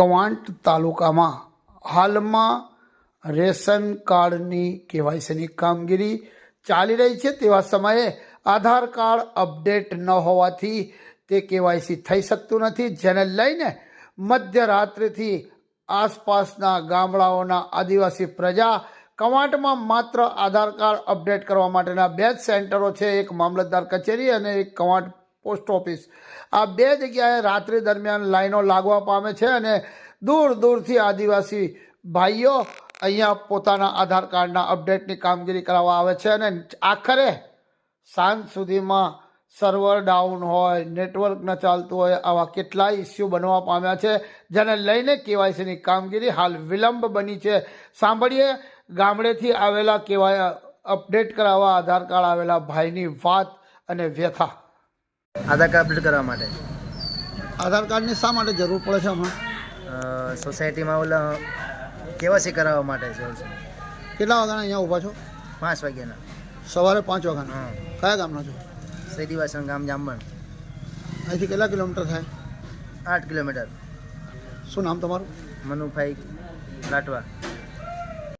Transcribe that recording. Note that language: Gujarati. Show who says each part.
Speaker 1: કવાંટ તાલુકામાં હાલમાં રેશન કાર્ડની કેવાયસીની કામગીરી ચાલી રહી છે. તેવા સમયે આધાર કાર્ડ અપડેટ ન હોવાથી તે કેવાયસી થઈ શકતું નથી. જેને લઈને મધ્યરાત્રિથી આસપાસના ગામડાઓના આદિવાસી પ્રજા કવાંટમાં માત્ર આધાર કાર્ડ અપડેટ કરવા માટેના બે જ સેન્ટરો છે. એક મામલતદાર કચેરી અને એક કવાંટ પોસ્ટ ઓફિસ. આ બે જગ્યાએ રાત્રિ દરમિયાન લાઈનો લાગવા પામે છે અને દૂર દૂરથી આદિવાસી ભાઈઓ અહીંયા પોતાના આધાર કાર્ડના અપડેટની કામગીરી કરાવવા આવે છે અને આખરે સાંજ સુધીમાં સર્વર ડાઉન હોય, નેટવર્ક ન ચાલતું હોય, આવા કેટલાય ઇસ્યુ બનવા પામ્યા છે, જેને લઈને કેવાયસીની કામગીરી હાલ વિલંબ બની છે. સાંભળીએ, ગામડેથી આવેલા કેવાય અપડેટ કરાવવા આધાર કાર્ડ આવેલા ભાઈની વાત અને વ્યથા.
Speaker 2: આધાર કાર્ડ અપડેટ કરવા માટે?
Speaker 1: આધાર કાર્ડની શા માટે જરૂર પડે છે હમણાં?
Speaker 2: સોસાયટીમાં ઓલા કેવાસી કરાવવા માટે છે?
Speaker 1: કેટલા વાગ્યાના અહીંયા ઊભા છો?
Speaker 2: પાંચ વાગ્યાના.
Speaker 1: સવારે પાંચ વાગ્યાના.
Speaker 2: હા.
Speaker 1: કયા ગામના છો?
Speaker 2: સૈદીવાસણ ગામ જામબણ.
Speaker 1: અહીંથી કેટલા કિલોમીટર થાય?
Speaker 2: આઠ કિલોમીટર.
Speaker 1: શું નામ તમારું?
Speaker 2: મનુભાઈ લાટવા.